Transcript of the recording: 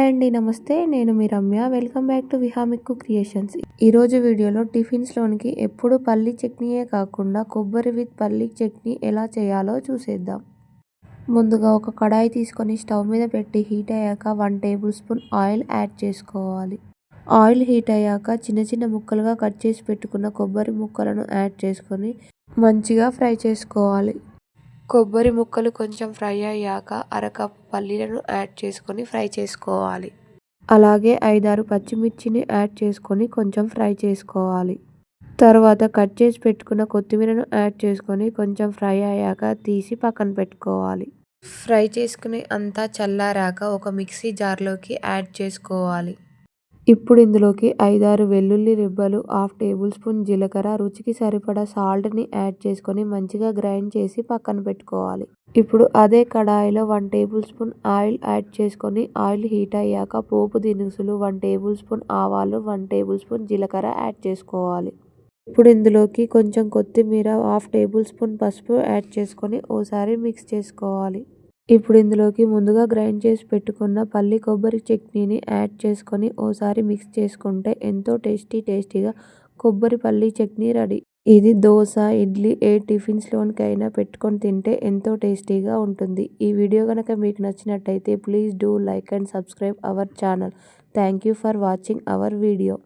Hi అండి నమస్తే. నేను మీ రమ్య. వెల్కమ్ బ్యాక్ టు విహామిక్కు క్రియేషన్స్ ఈరోజు వీడియోలో టిఫిన్స్లోనికి ఎప్పుడు పల్లీ చట్నీయే కాకుండా కొబ్బరి విత్ పల్లీ చట్నీ ఎలా చేయాలో చూసేద్దాం. ముందుగా ఒక కడాయి తీసుకొని స్టవ్ మీద పెట్టి హీట్ అయ్యాక one tablespoon oil add చేసుకోవాలి. ఆయిల్ హీట్ అయ్యాక చిన్న చిన్న ముక్కలుగా కట్ చేసి పెట్టుకున్న కొబ్బరి ముక్కలను యాడ్ చేసుకొని మంచిగా ఫ్రై చేసుకోవాలి. కొబ్బరి ముక్కలు కొంచెం ఫ్రై అయ్యాక అరకప్పు పల్లీలను యాడ్ చేసుకొని ఫ్రై చేసుకోవాలి. అలాగే ఐదారు పచ్చిమిర్చిని యాడ్ చేసుకొని కొంచెం ఫ్రై చేసుకోవాలి. తర్వాత కట్ చేసి పెట్టుకున్న కొత్తిమీరను యాడ్ చేసుకొని కొంచెం ఫ్రై అయ్యాక తీసి పక్కన పెట్టుకోవాలి. ఫ్రై చేసుకుని అంతా చల్లారాక ఒక మిక్సీ జార్లోకి యాడ్ చేసుకోవాలి. ఇప్పుడు ఇందులోకి ఐదారు వెల్లుల్లి రెబ్బలు హాఫ్ టేబుల్ స్పూన్ జీలకర్ర రుచికి సరిపడా సాల్ట్ని యాడ్ చేసుకొని మంచిగా గ్రైండ్ చేసి పక్కన పెట్టుకోవాలి. ఇప్పుడు అదే కడాయిలో one tablespoon oil add చేసుకొని ఆయిల్ హీట్ అయ్యాక పోపు దినుసులు వన్ టేబుల్ స్పూన్ ఆవాలు వన్ టేబుల్ స్పూన్ జీలకర్ర యాడ్ చేసుకోవాలి. ఇప్పుడు ఇందులోకి కొంచెం కొత్తిమీర హాఫ్ టేబుల్ స్పూన్ పసుపు యాడ్ చేసుకొని ఓసారి మిక్స్ చేసుకోవాలి. ఇప్పుడు ఇందులోకి ముందుగా గ్రైండ్ చేసి పెట్టుకున్న పల్లి కొబ్బరి చట్నీని యాడ్ చేసుకొని ఓసారి మిక్స్ చేసుకుంటే ఎంతో టేస్టీ టేస్టీగా కొబ్బరి పల్లి చట్నీ రెడీ. ఇది దోశ ఇడ్లీ ఏ టిఫిన్స్లోనికైనా పెట్టుకొని తింటే ఎంతో టేస్టీగా ఉంటుంది. ఈ వీడియో కనుక మీకు నచ్చినట్టయితే please do like and subscribe our channel. Thank you for watching our video.